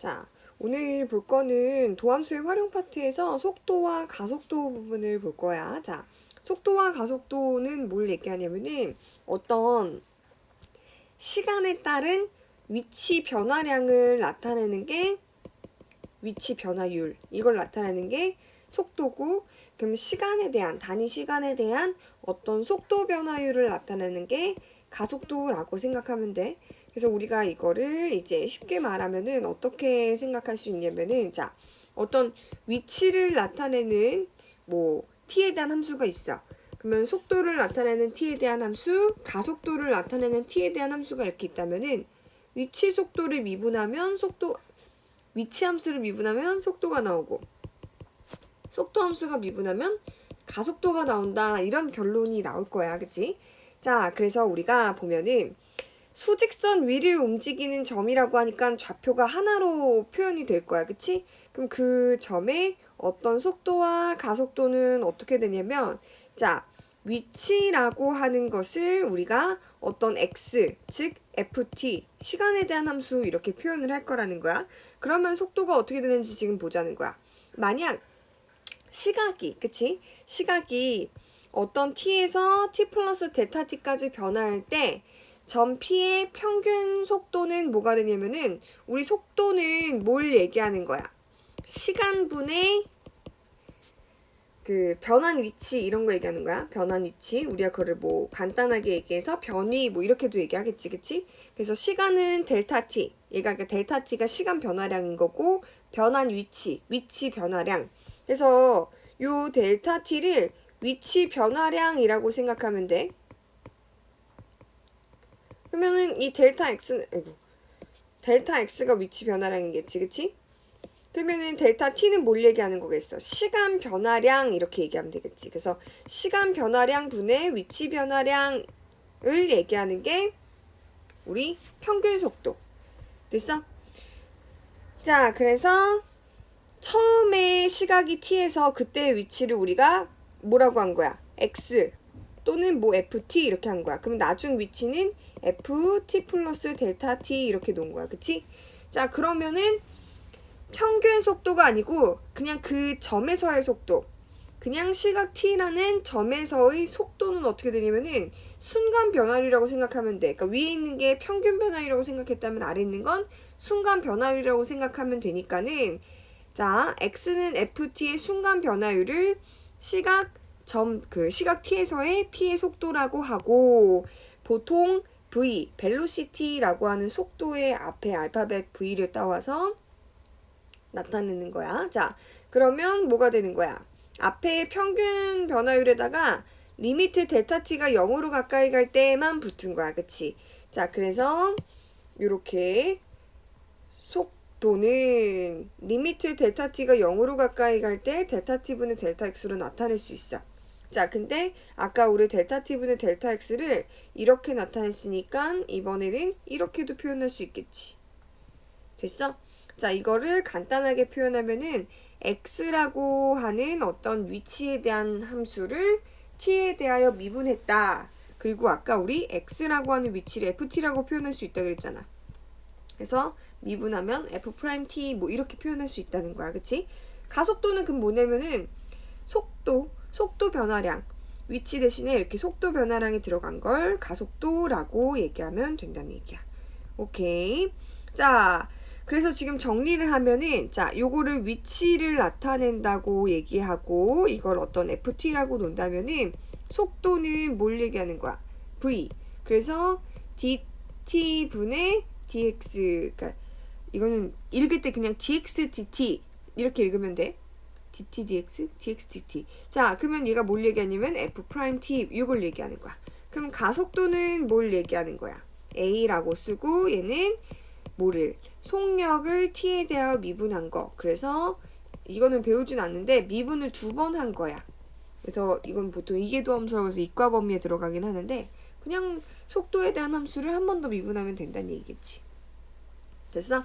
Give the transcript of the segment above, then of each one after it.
자, 오늘 볼 거는 도함수의 활용 파트에서 속도와 가속도 부분을 볼 거야. 자, 속도와 가속도는 뭘 얘기하냐면은 어떤 시간에 따른 위치 변화량을 나타내는 게 위치 변화율 이걸 나타내는 게 속도고 그럼 시간에 대한 단위 시간에 대한 어떤 속도 변화율을 나타내는 게 가속도라고 생각하면 돼. 그래서 우리가 이거를 이제 쉽게 말하면은 어떻게 생각할 수 있냐면은 자 어떤 위치를 나타내는 뭐 t에 대한 함수가 있어. 그러면 속도를 나타내는 t에 대한 함수, 가속도를 나타내는 t에 대한 함수가 이렇게 있다면은 위치 속도를 미분하면 속도 위치 함수를 미분하면 속도가 나오고 속도 함수가 미분하면 가속도가 나온다 이런 결론이 나올 거야 그치? 자 그래서 우리가 보면은 수직선 위를 움직이는 점이라고 하니까 좌표가 하나로 표현이 될 거야 그치? 그럼 그 점의 어떤 속도와 가속도는 어떻게 되냐면 자 위치라고 하는 것을 우리가 어떤 x 즉 ft 시간에 대한 함수 이렇게 표현을 할 거라는 거야. 그러면 속도가 어떻게 되는지 지금 보자는 거야. 만약 시각이 그치? 시각이 어떤 t에서 t 플러스 데타 t까지 변화할 때 점 p의 평균 속도는 뭐가 되냐면은 우리 속도는 뭘 얘기하는 거야? 시간분의 그 변환 위치 이런 거 얘기하는 거야. 변환 위치. 우리가 그거를 뭐 간단하게 얘기해서 변위 뭐 이렇게도 얘기하겠지, 그치? 그래서 시간은 델타 t. 얘가 그러니까 델타 t가 시간 변화량인 거고 변환 위치, 위치 변화량. 그래서 요 델타 t를 위치 변화량이라고 생각하면 돼. 그러면은 이 델타 x는 아이고. 델타 x가 위치 변화량이겠지, 그치? 그러면은 델타 t는 뭘 얘기하는 거겠어? 시간 변화량 이렇게 얘기하면 되겠지. 그래서 시간 변화량 분의 위치 변화량을 얘기하는 게 우리 평균 속도. 됐어? 자, 그래서 처음에 시각이 t에서 그때의 위치를 우리가 뭐라고 한 거야? x 또는 뭐 ft 이렇게 한 거야. 그럼 나중 위치는 ft 플러스 델타 t 이렇게 놓은 거야. 그치? 자, 그러면은 평균 속도가 아니고 그냥 그 점에서의 속도. 그냥 시각 t라는 점에서의 속도는 어떻게 되냐면은 순간 변화율이라고 생각하면 돼. 그러니까 위에 있는 게 평균 변화율이라고 생각했다면 아래 있는 건 순간 변화율이라고 생각하면 되니까는 자, x는 ft의 순간 변화율을 시각 점 그 시각 t에서의 p의 속도라고 하고 보통 v 벨로시티라고 하는 속도의 앞에 알파벳 v를 따와서 나타내는 거야. 자, 그러면 뭐가 되는 거야? 앞에 평균 변화율에다가 리미트 델타 t가 0으로 가까이 갈 때만 붙은 거야. 그치? 자, 그래서 이렇게 속도는 리미트 델타 t가 0으로 가까이 갈 때 델타 t분의 델타 x로 나타낼 수 있어. 자, 근데 아까 우리 델타 t분의 델타 x를 이렇게 나타냈으니까 이번에는 이렇게도 표현할 수 있겠지. 됐어? 자, 이거를 간단하게 표현하면은 x라고 하는 어떤 위치에 대한 함수를 t에 대하여 미분했다. 그리고 아까 우리 x라고 하는 위치를 ft라고 표현할 수 있다 그랬잖아. 그래서 미분하면 f 프라임 t 뭐 이렇게 표현할 수 있다는 거야. 그치? 가속도는 그럼 뭐냐면은 속도, 속도 변화량. 위치 대신에 이렇게 속도 변화량이 들어간 걸 가속도라고 얘기하면 된다는 얘기야. 오케이. 자, 그래서 지금 정리를 하면은 자, 요거를 위치를 나타낸다고 얘기하고 이걸 어떤 ft라고 논다면은 속도는 뭘 얘기하는 거야? v. 그래서 dt 분의 dx. 그러니까 이거는 읽을 때 그냥 dx dt 이렇게 읽으면 돼. Dt dx dx dt. 자, 그러면 얘가 뭘 얘기하냐면 f 프라임 t 이걸 얘기하는 거야. 그럼 가속도는 뭘 얘기하는 거야? a라고 쓰고 얘는 뭐를 속력을 t에 대하여 미분한 거. 그래서 이거는 배우진 않는데 미분을 두 번 한 거야. 그래서 이건 보통 이계도 함수라고 해서 이과 범위에 들어가긴 하는데 그냥 속도에 대한 함수를 한 번 더 미분하면 된다는 얘기겠지. 됐어?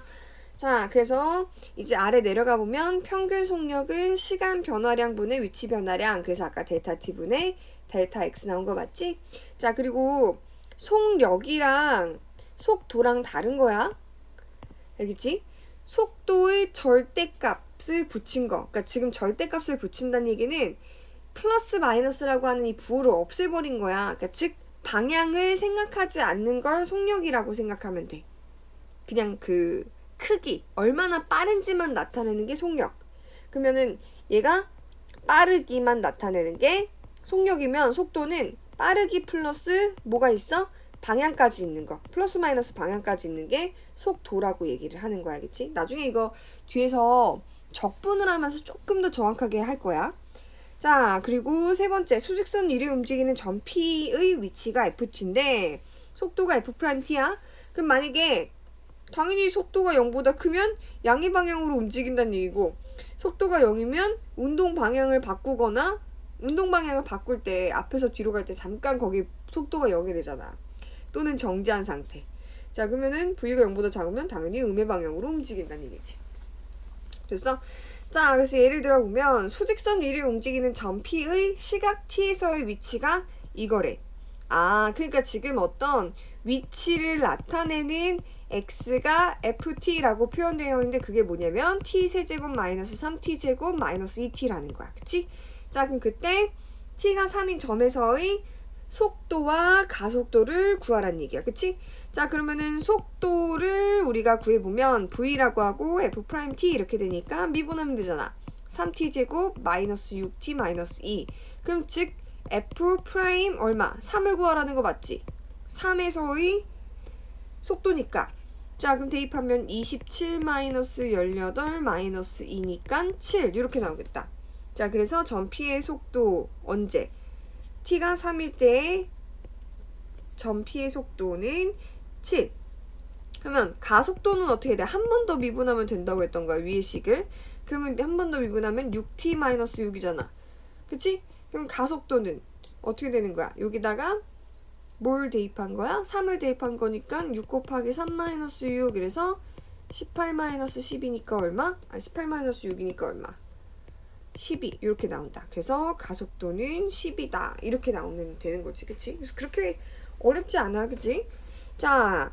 자, 그래서 이제 아래 내려가 보면 평균 속력은 시간 변화량 분의 위치 변화량. 그래서 아까 델타 t 분의 델타 x 나온 거 맞지? 자, 그리고 속력이랑 속도랑 다른 거야. 알겠지? 속도의 절대값을 붙인 거. 그러니까 지금 절대값을 붙인다는 얘기는 플러스 마이너스라고 하는 이 부호를 없애버린 거야. 그러니까 즉 방향을 생각하지 않는 걸 속력이라고 생각하면 돼. 그냥 그 크기, 얼마나 빠른지만 나타내는 게 속력. 그러면은 얘가 빠르기만 나타내는 게 속력이면 속도는 빠르기 플러스 뭐가 있어? 방향까지 있는 거. 플러스 마이너스 방향까지 있는 게 속도라고 얘기를 하는 거야. 그치? 나중에 이거 뒤에서 적분을 하면서 조금 더 정확하게 할 거야. 자, 그리고 세 번째, 수직선 위를 움직이는 점 P의 위치가 FT인데, 속도가 F'T야? 그럼 만약에, 당연히 속도가 0보다 크면 양의 방향으로 움직인다는 얘기고, 속도가 0이면 운동 방향을 바꾸거나, 운동 방향을 바꿀 때, 앞에서 뒤로 갈 때 잠깐 거기 속도가 0이 되잖아. 또는 정지한 상태. 자, 그러면은 V가 0보다 작으면 당연히 음의 방향으로 움직인다는 얘기지. 됐어? 자, 그래서 예를 들어 보면 수직선 위를 움직이는 점 P의 시각 T에서의 위치가 이거래. 아, 그러니까 지금 어떤 위치를 나타내는 x가 ft라고 표현되어 있는데 그게 뭐냐면 t 세제곱 마이너스 3t 제곱 마이너스 2t라는 거야. 그치? 자, 그럼 그때 t가 3인 점에서의 속도와 가속도를 구하라는 얘기야. 그치? 자, 그러면은 속도를 우리가 구해보면 v라고 하고 f 프라임 t 이렇게 되니까 미분하면 되잖아. 3t 제곱 마이너스 6t 마이너스 2. 그럼 즉 f 프라임 얼마? 3을 구하라는 거 맞지? 3에서의 속도니까. 자, 그럼 대입하면 27 마이너스 18 마이너스 2니까 7 이렇게 나오겠다. 자, 그래서 점 P의 속도 언제? t가 3일 때점 P의 속도는 7. 그러면 가속도는 어떻게 돼? 한 번 더 미분하면 된다고 했던 거야, 위의 식을. 그러면 한 번 더 미분하면 6t-6이잖아. 그치? 그럼 가속도는 어떻게 되는 거야? 여기다가 뭘 대입한 거야? 3을 대입한 거니까 6 곱하기 3-6 그래서 18-10이니까 얼마? 아, 18-6이니까 얼마? 12 이렇게 나온다. 그래서 가속도는 10이다. 이렇게 나오면 되는 거지. 그치? 그래서 그렇게 어렵지 않아. 그치? 자,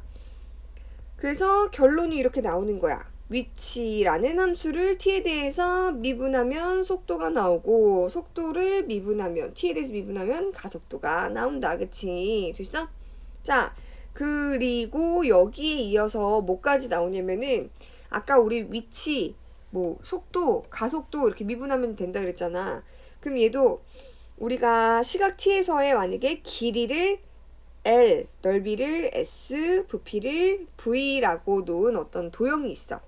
그래서 결론이 이렇게 나오는 거야. 위치라는 함수를 t에 대해서 미분하면 속도가 나오고 속도를 미분하면 t에 대해서 미분하면 가속도가 나온다. 그치? 됐어? 자, 그리고 여기에 이어서 뭐까지 나오냐면은 아까 우리 위치 뭐 속도, 가속도 이렇게 미분하면 된다 그랬잖아. 그럼 얘도 우리가 시각 t에서의 만약에 길이를 L, 넓이를 S, 부피를 V라고 놓은 어떤 도형이 있어.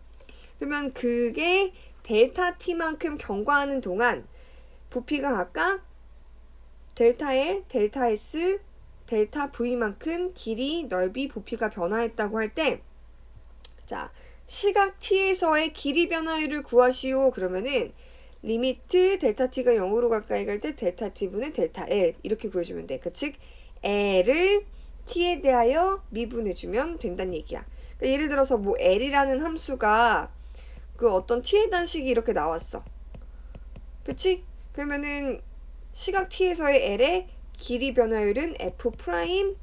그러면 그게 델타 T만큼 경과하는 동안 부피가 각각 델타 L, 델타 S, 델타 V만큼 길이, 넓이, 부피가 변화했다고 할 때, 자, 시각 t에서의 길이 변화율을 구하시오. 그러면은 리미트 델타 t가 0으로 가까이 갈 때 델타 t분의 델타 L 이렇게 구해주면 돼. 그 즉 L을 t에 대하여 미분해주면 된다는 얘기야. 그러니까 예를 들어서 뭐 L이라는 함수가 그 어떤 t의 단식이 이렇게 나왔어. 그치? 그러면은 시각 t에서의 L의 길이 변화율은 f 프라임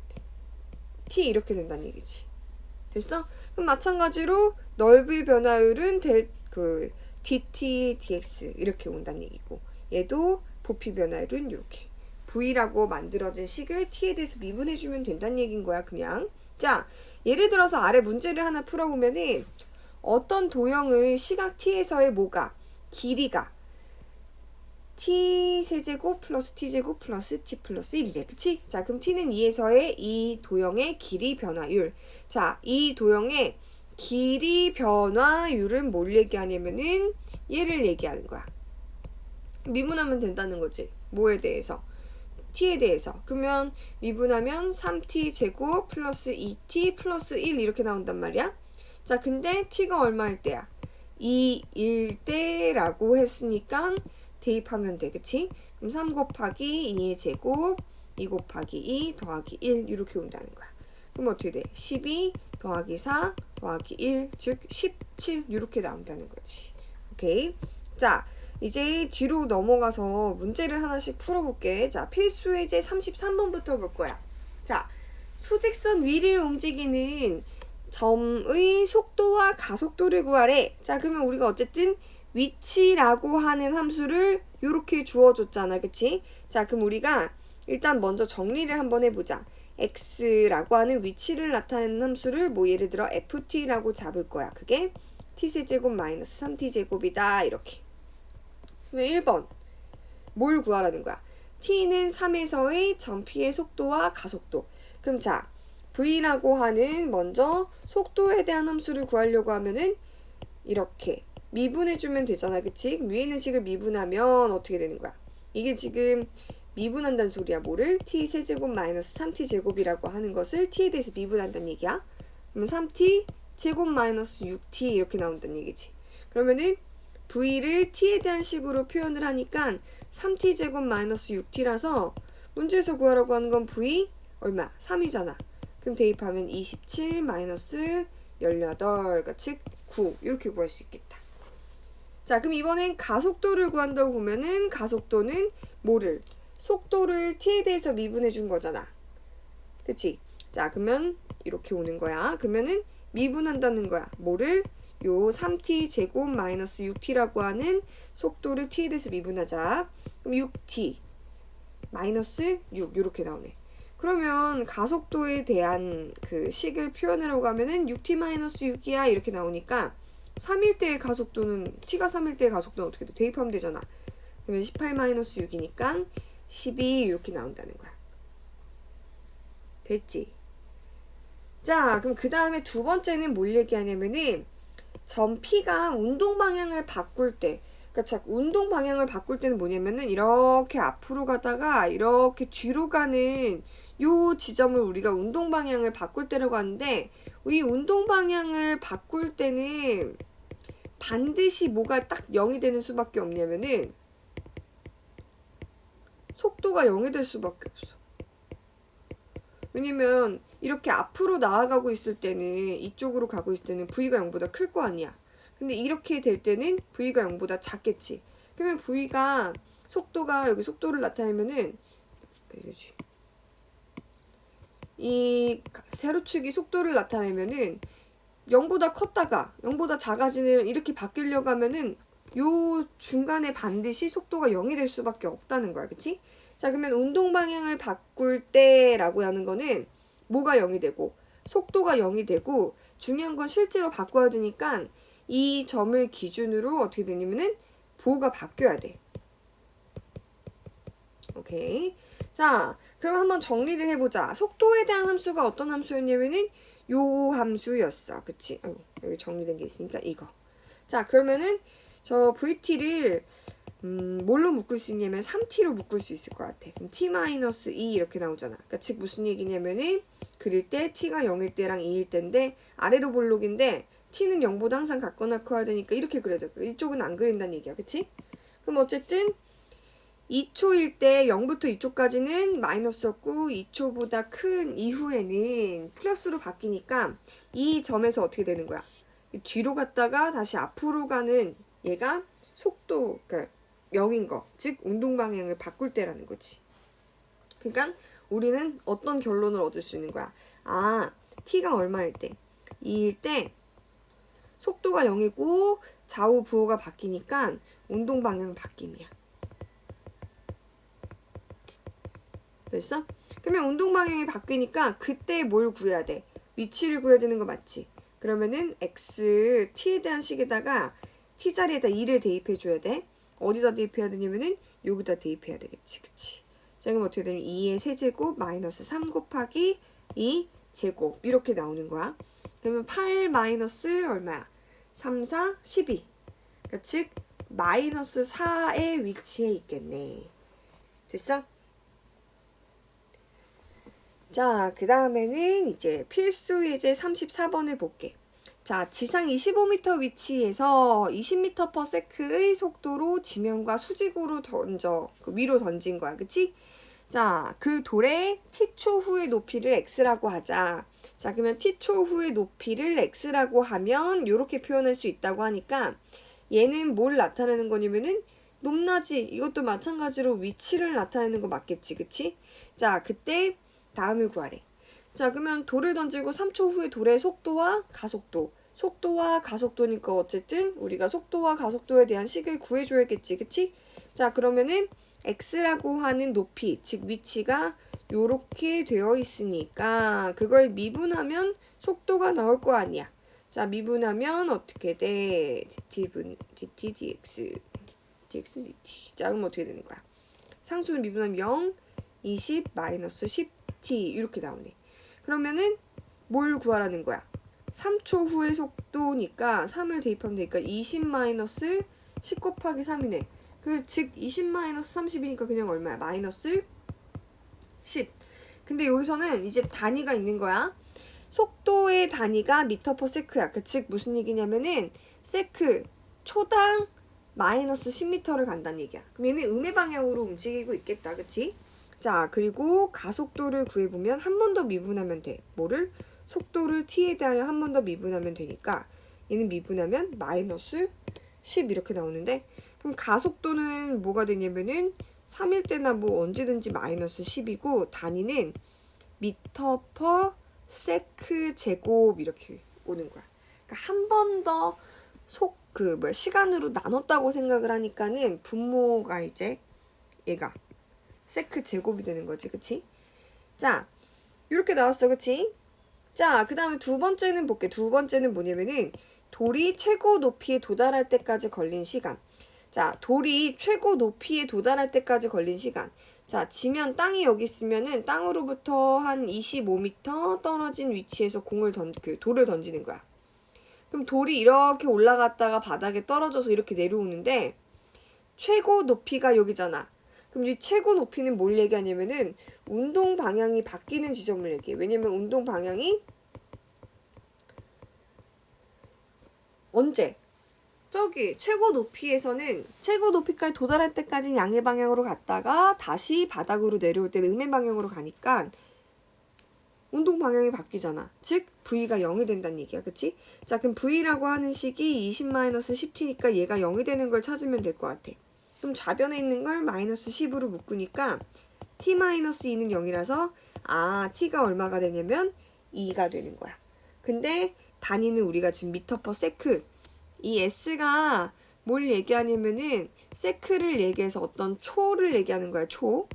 t 이렇게 된다는 얘기지. 됐어? 그럼 마찬가지로 넓이 변화율은 델, 그 dt dx 이렇게 온다는 얘기고 얘도 부피 변화율은 이렇게 v라고 만들어진 식을 t에 대해서 미분해주면 된다는 얘기인 거야 그냥 자 예를 들어서 아래 문제를 하나 풀어보면은 어떤 도형의 시각 t에서의 뭐가 길이가 t 세제곱 플러스 t 제곱 플러스 t 플러스 1이래 그치? 자 그럼 t는 2에서의 이 도형의 길이 변화율 자 이 도형의 길이 변화율은 뭘 얘기하냐면은 얘를 얘기하는 거야. 미분하면 된다는 거지. 뭐에 대해서? t에 대해서. 그러면 미분하면 3t 제곱 플러스 2t 플러스 1 이렇게 나온단 말이야. 자, 근데 t가 얼마일 때야? 2일 때라고 했으니까 대입하면 돼. 그치? 그럼 3 곱하기 2의 제곱 2 곱하기 2 더하기 1 이렇게 온다는 거야. 그럼 어떻게 돼? 12 더하기 4 더하기 1, 즉 17 이렇게 나온다는 거지. 오케이. 자, 이제 뒤로 넘어가서 문제를 하나씩 풀어볼게. 자, 필수 예제 33번부터 볼 거야. 자, 수직선 위를 움직이는 점의 속도와 가속도를 구하래. 자, 그러면 우리가 어쨌든 위치라고 하는 함수를 이렇게 주어줬잖아. 그치? 자, 그럼 우리가 일단 먼저 정리를 한번 해보자. x라고 하는 위치를 나타내는 함수를 뭐 예를 들어 ft라고 잡을 거야. 그게 t세제곱 마이너스 3t제곱이다. 이렇게. 그러면 1번. 뭘 구하라는 거야? t는 3에서의 점피의 속도와 가속도. 그럼 자, v라고 하는 먼저 속도에 대한 함수를 구하려고 하면은 이렇게 미분해주면 되잖아. 그치? 위에 식을 미분하면 어떻게 되는 거야? 이게 지금 미분한다는 소리야. 뭐를? t 세제곱 마이너스 3t 제곱이라고 하는 것을 t에 대해서 미분한다는 얘기야. 그러면 3t 제곱 마이너스 6t 이렇게 나온다는 얘기지. 그러면은 v를 t에 대한 식으로 표현을 하니까 3t 제곱 마이너스 6t라서 문제에서 구하라고 하는 건 v 얼마? 3이잖아. 그럼 대입하면 27 마이너스 18, 그러니까 즉 9 이렇게 구할 수 있겠다. 자, 그럼 이번엔 가속도를 구한다고 보면은 가속도는 뭐를? 속도를 t에 대해서 미분해 준 거잖아. 그치? 자, 그러면 이렇게 오는 거야. 그러면은 미분한다는 거야. 뭐를? 요 3t 제곱 마이너스 6t라고 하는 속도를 t에 대해서 미분하자. 그럼 6t 마이너스 6 이렇게 나오네. 그러면 가속도에 대한 그 식을 표현하려고 하면은 6t 마이너스 6이야 이렇게 나오니까 3일 때의 가속도는 t가 3일 때의 가속도는 어떻게 돼? 대입하면 되잖아. 그러면 18 마이너스 6이니까 12 이렇게 나온다는 거야. 됐지? 자, 그럼 그 다음에 두 번째는 뭘 얘기하냐면은 점 P가 운동 방향을 바꿀 때, 그러니까 자, 운동 방향을 바꿀 때는 뭐냐면은 이렇게 앞으로 가다가 이렇게 뒤로 가는 요 지점을 우리가 운동 방향을 바꿀 때라고 하는데 이 운동 방향을 바꿀 때는 반드시 뭐가 딱 0이 되는 수밖에 없냐면은 속도가 0이 될 수밖에 없어. 왜냐면 이렇게 앞으로 나아가고 있을 때는 이쪽으로 가고 있을 때는 V가 0보다 클 거 아니야. 근데 이렇게 될 때는 V가 0보다 작겠지. 그러면 V가 속도가 여기 속도를 나타내면은 이러지. 이 세로축이 속도를 나타내면은 0보다 컸다가 0보다 작아지는 이렇게 바뀌려고 하면은 요 중간에 반드시 속도가 0이 될 수밖에 없다는 거야. 그치? 자, 그러면 운동 방향을 바꿀 때라고 하는 거는 뭐가 0이 되고 속도가 0이 되고 중요한 건 실제로 바꿔야 되니까 이 점을 기준으로 어떻게 되냐면은 부호가 바뀌어야 돼. 오케이. 자, 그럼 한번 정리를 해보자. 속도에 대한 함수가 어떤 함수였냐면은 요 함수였어. 그치? 어, 여기 정리된 게 있으니까 이거. 자, 그러면은 저 VT를 음, 뭘로 묶을 수 있냐면 3t로 묶을 수 있을 것 같아. 그럼 t-2 이렇게 나오잖아. 그러니까 즉 무슨 얘기냐면은 그릴 때 t가 0일 때랑 2일 때인데 아래로 볼록인데 t는 0보다 항상 같거나 커야 되니까 이렇게 그려야 돼. 이쪽은 안 그린다는 얘기야. 그치? 그럼 어쨌든 2초일 때 0부터 2초까지는 마이너스였고 2초보다 큰 이후에는 플러스로 바뀌니까 이 점에서 어떻게 되는 거야? 뒤로 갔다가 다시 앞으로 가는 얘가 속도, 그러니까 0인 거. 즉, 운동 방향을 바꿀 때라는 거지. 그러니까 우리는 어떤 결론을 얻을 수 있는 거야? 아, t가 얼마일 때? 2일 때 속도가 0이고 좌우 부호가 바뀌니까 운동 방향 바뀜이야. 됐어? 그러면 운동 방향이 바뀌니까 그때 뭘 구해야 돼? 위치를 구해야 되는 거 맞지? 그러면은 x t에 대한 식에다가 t 자리에다 2를 대입해 줘야 돼. 어디다 대입해야 되냐면은 여기다 대입해야 되겠지. 그치? 자, 그럼 어떻게 되냐면 2의 세제곱 마이너스 3 곱하기 2 제곱 이렇게 나오는 거야. 그러면 8 마이너스 얼마야? 3, 4, 12. 그러니까 즉 마이너스 4의 위치에 있겠네. 됐어? 자, 그 다음에는 이제 필수 예제 34번을 볼게. 자, 지상 25m 위치에서 20m/s의 속도로 지면과 수직으로 던져, 그 위로 던진 거야. 그치? 자, 그 돌의 t초 후의 높이를 x라고 하자. 자, 그러면 t초 후의 높이를 x라고 하면 이렇게 표현할 수 있다고 하니까 얘는 뭘 나타내는 거냐면은 높낮이 이것도 마찬가지로 위치를 나타내는 거 맞겠지. 그치? 자, 그때 다음을 구하래. 자, 그러면 돌을 던지고 3초 후에 돌의 속도와 가속도. 속도와 가속도니까 어쨌든 우리가 속도와 가속도에 대한 식을 구해줘야겠지. 그치? 자, 그러면은 x라고 하는 높이, 즉 위치가 요렇게 되어 있으니까 그걸 미분하면 속도가 나올 거 아니야. 자, 미분하면 어떻게 돼? dt 분 dt dx dx dt. 자, 그럼 어떻게 되는 거야? 상수를 미분하면 0, 20, 마이너스 10t 이렇게 나오네. 그러면은 뭘 구하라는 거야? 3초 후의 속도니까 3을 대입하면 되니까 20 마이너스 10 곱하기 3이네. 그 즉 20 마이너스 30이니까 그냥 얼마야? 마이너스 10. 근데 여기서는 이제 단위가 있는 거야. 속도의 단위가 미터 퍼 세크야. 그 즉 무슨 얘기냐면은 세크 초당 마이너스 10m를 간다는 얘기야. 그럼 얘는 음의 방향으로 움직이고 있겠다. 그치? 자, 그리고 가속도를 구해보면 한 번 더 미분하면 돼. 뭐를? 속도를 t에 대하여 한 번 더 미분하면 되니까 얘는 미분하면 마이너스 10 이렇게 나오는데 그럼 가속도는 뭐가 되냐면은 3일 때나 뭐 언제든지 마이너스 10이고 단위는 미터 퍼 세크 제곱 이렇게 오는 거야. 그러니까 한 번 더 속 그 뭐야 시간으로 나눴다고 생각을 하니까는 분모가 이제 얘가 세크 제곱이 되는 거지, 그치? 자, 이렇게 나왔어, 그치? 자, 그 다음에 두 번째는 볼게. 두 번째는 뭐냐면은 돌이 최고 높이에 도달할 때까지 걸린 시간. 자, 돌이 최고 높이에 도달할 때까지 걸린 시간. 자, 지면 땅이 여기 있으면은 땅으로부터 한 25m 떨어진 위치에서 공을 던, 그 돌을 던지는 거야. 그럼 돌이 이렇게 올라갔다가 바닥에 떨어져서 이렇게 내려오는데 최고 높이가 여기잖아. 그럼 이 최고 높이는 뭘 얘기하냐면은 운동 방향이 바뀌는 지점을 얘기해. 왜냐면 운동 방향이 언제? 저기 최고 높이에서는 최고 높이까지 도달할 때까지는 양의 방향으로 갔다가 다시 바닥으로 내려올 때는 음의 방향으로 가니까 운동 방향이 바뀌잖아. 즉 V가 0이 된다는 얘기야. 그치? 자 그럼 V라고 하는 식이 20-10t니까 얘가 0이 되는 걸 찾으면 될 것 같아. 그럼 좌변에 있는 걸 마이너스 10으로 묶으니까 t-2는 0이라서 아 t가 얼마가 되냐면 2가 되는 거야. 근데 단위는 우리가 지금 미터 퍼 세크 이 s가 뭘 얘기하냐면은 세크를 얘기해서 어떤 초를 얘기하는 거야. 초.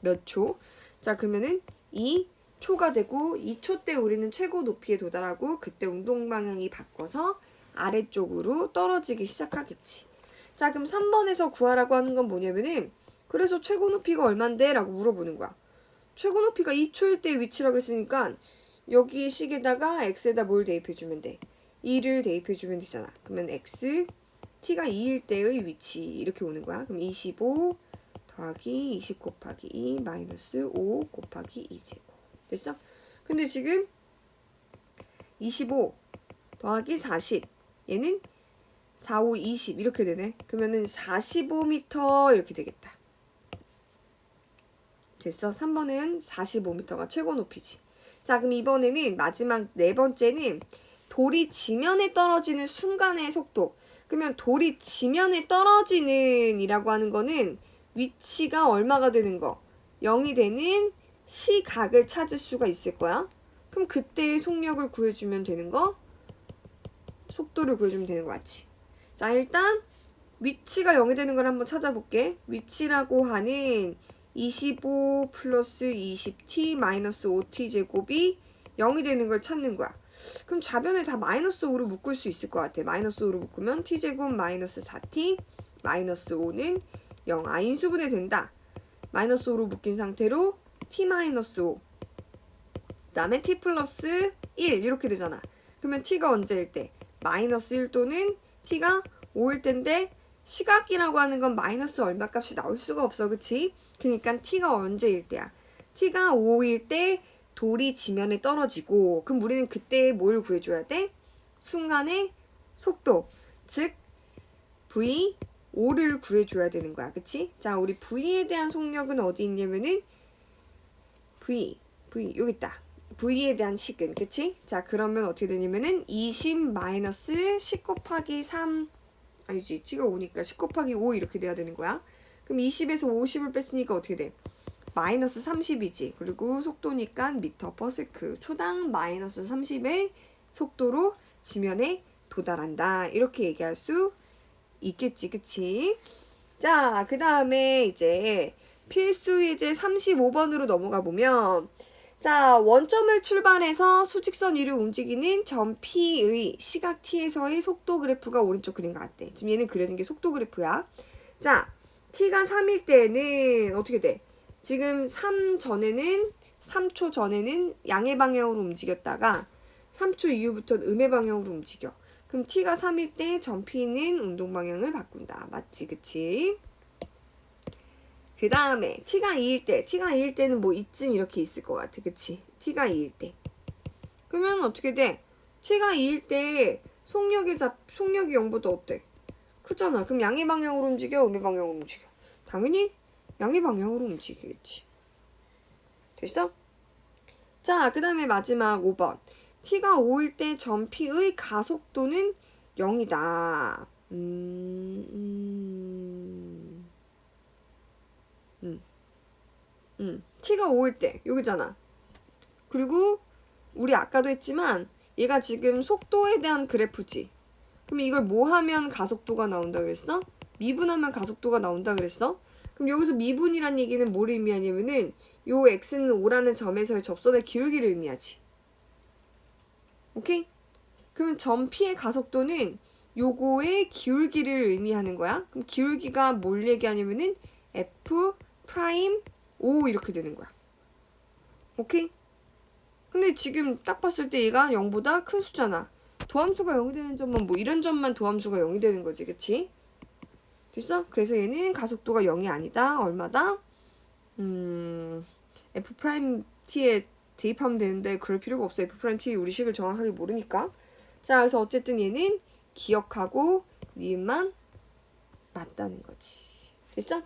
몇 초? 자, 그러면은 이 초가 되고 2초 때 우리는 최고 높이에 도달하고 그때 운동 방향이 바꿔서 아래쪽으로 떨어지기 시작하겠지. 자, 그럼 3번에서 구하라고 하는 건 뭐냐면은 그래서 최고 높이가 얼만데? 라고 물어보는 거야. 최고 높이가 2초일 때 위치라고 했으니까 여기 식에다가 x에다 뭘 대입해주면 돼? 2를 대입해주면 되잖아. 그러면 x, t가 2일 때의 위치 이렇게 오는 거야. 그럼 25 더하기 20 곱하기 2 마이너스 5 곱하기 2제곱. 됐어? 근데 지금 25 더하기 40 얘는 4, 5, 20 이렇게 되네. 그러면은 45m 이렇게 되겠다. 됐어. 3번은 45m가 최고 높이지. 자, 그럼 이번에는 마지막 네 번째는 돌이 지면에 떨어지는 순간의 속도. 그러면 돌이 지면에 떨어지는 이라고 하는 거는 위치가 얼마가 되는 거? 0이 되는 시각을 찾을 수가 있을 거야. 그럼 그때의 속력을 구해주면 되는 거? 속도를 구해주면 되는 거 맞지? 자, 일단 위치가 0이 되는 걸 한번 찾아볼게. 위치라고 하는 25 플러스 20t 마이너스 5t 제곱이 0이 되는 걸 찾는 거야. 그럼 좌변을 다 마이너스 5로 묶을 수 있을 것 같아. 마이너스 5로 묶으면 t제곱 마이너스 4t 마이너스 5는 0. 아, 인수분해 된다. 마이너스 5로 묶인 상태로 t 마이너스 5. 그 다음에 t 플러스 1 이렇게 되잖아. 그러면 t가 언제일 때? 마이너스 1 또는 t가 5일 때인데 시각이라고 하는 건 마이너스 얼마 값이 나올 수가 없어. 그치? 그러니까 t가 언제일 때야? t가 5일 때 돌이 지면에 떨어지고 그럼 우리는 그때 뭘 구해줘야 돼? 순간의 속도 즉 v 5를 구해줘야 되는 거야 그치? 자 우리 v에 대한 속력은 어디 있냐면은 v v 여기 있다 v에 대한 식은 그치? 자 그러면 어떻게 되냐면은 20 마이너스 10 곱하기 3 아니지 t가 5니까 10 곱하기 5 이렇게 돼야 되는 거야 그럼 20에서 50을 뺐으니까 어떻게 돼? 마이너스 30이지. 그리고 속도니까 미터 퍼 세크. 초당 마이너스 30의 속도로 지면에 도달한다. 이렇게 얘기할 수 있겠지. 그치? 자, 그 다음에 이제 필수 예제 35번으로 넘어가 보면 자, 원점을 출발해서 수직선 위로 움직이는 점 P의 시각 T에서의 속도 그래프가 오른쪽 그림 같대. 지금 얘는 그려진 게 속도 그래프야. 자, T가 3일 때는 어떻게 돼? 지금 3 전에는 3초 전에는 양의 방향으로 움직였다가 3초 이후부터는 음의 방향으로 움직여. 그럼 T가 3일 때 점 P는 운동 방향을 바꾼다. 맞지? 그치? 그 다음에 t가 2일 때, t가 2일 때는 뭐 이쯤 이렇게 있을 것 같아. 그치? t가 2일 때. 그러면 어떻게 돼? t가 2일 때 속력의 잡, 속력이 0보다 어때? 크잖아. 그럼 양의 방향으로 움직여? 음의 방향으로 움직여? 당연히 양의 방향으로 움직이겠지. 됐어? 자, 그 다음에 마지막 5번. t가 5일 때 점 p의 가속도는 0이다. 음, 음. 음, t가 5일 때 여기잖아. 그리고 우리 아까도 했지만 얘가 지금 속도에 대한 그래프지. 그럼 이걸 뭐 하면 가속도가 나온다 그랬어? 미분하면 가속도가 나온다 그랬어? 그럼 여기서 미분이란 얘기는 뭘 의미하냐면은 요 x는 5라는 점에서의 접선의 기울기를 의미하지. 오케이? 그러면 점 P의 가속도는 요거의 기울기를 의미하는 거야. 그럼 기울기가 뭘 얘기하냐면은 f 프라임 5 이렇게 되는 거야. 오케이? 근데 지금 딱 봤을 때 얘가 0보다 큰 수잖아. 도함수가 0이 되는 점만 뭐 이런 점만 도함수가 0이 되는 거지. 그치? 됐어? 그래서 얘는 가속도가 0이 아니다. 얼마다? 음, f 프라임 t에 대입하면 되는데 그럴 필요가 없어. f 프라임 t 우리 식을 정확하게 모르니까. 자, 그래서 어쨌든 얘는 기억하고 니은만 맞다는 거지. 됐어?